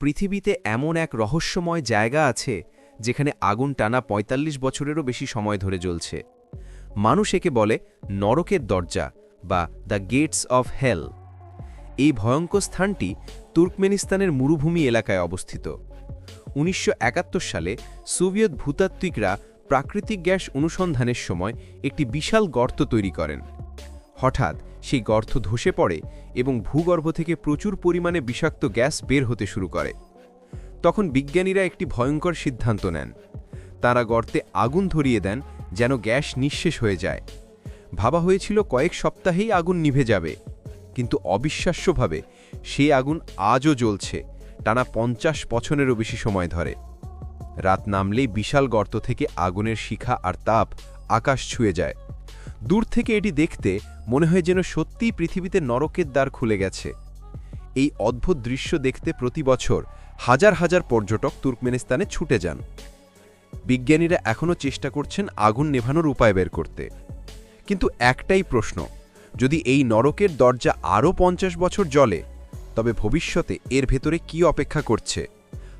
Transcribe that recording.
পৃথিবীতে এমন এক রহস্যময় জায়গা আছে যেখানে আগুন টানা ৪৫ বছরেরও বেশি সময় ধরে জ্বলছে। মানুষ একে বলে নরকের দরজা বা দ্য গেটস অফ হেল। এই ভয়ঙ্কর স্থানটি তুর্কমেনিস্তানের মরুভূমি এলাকায় অবস্থিত। উনিশশো একাত্তর সালে সোভিয়েত ভূতাত্ত্বিকরা প্রাকৃতিক গ্যাস অনুসন্ধানের সময় একটি বিশাল গর্ত তৈরি করেন। হঠাৎ সেই গর্ত ধসে পড়ে এবং ভূগর্ভ থেকে প্রচুর পরিমাণে বিষাক্ত গ্যাস বের হতে শুরু করে। তখন বিজ্ঞানীরা একটি ভয়ঙ্কর সিদ্ধান্ত নেন। তারা গর্তে আগুন ধরিয়ে দেন যেন গ্যাস নিঃশেষ হয়ে যায়। ভাবা হয়েছিল কয়েক সপ্তাহেই আগুন নিভে যাবে। কিন্তু অবিশ্বাস্যভাবে সেই আগুন আজও জ্বলছে, টানা পঞ্চাশ বছরেরও বেশি সময় ধরে। রাত নামলেই বিশাল গর্ত থেকে আগুনের শিখা আর তাপ আকাশ ছুঁয়ে যায়। দূর থেকে এটি দেখতে মনে হয় যেন সত্যিই পৃথিবীতে নরকের দ্বার খুলে গেছে। এই অদ্ভুত দৃশ্য দেখতে প্রতি বছর হাজার হাজার পর্যটক তুর্কমেনিস্তানে ছুটে যান। বিজ্ঞানীরা এখনও চেষ্টা করছেন আগুন নেভানোর উপায় বের করতে। কিন্তু একটাই প্রশ্ন, যদি এই নরকের দরজা আরও পঞ্চাশ বছর জলে তবে ভবিষ্যতে এর ভেতরে কি অপেক্ষা করছে?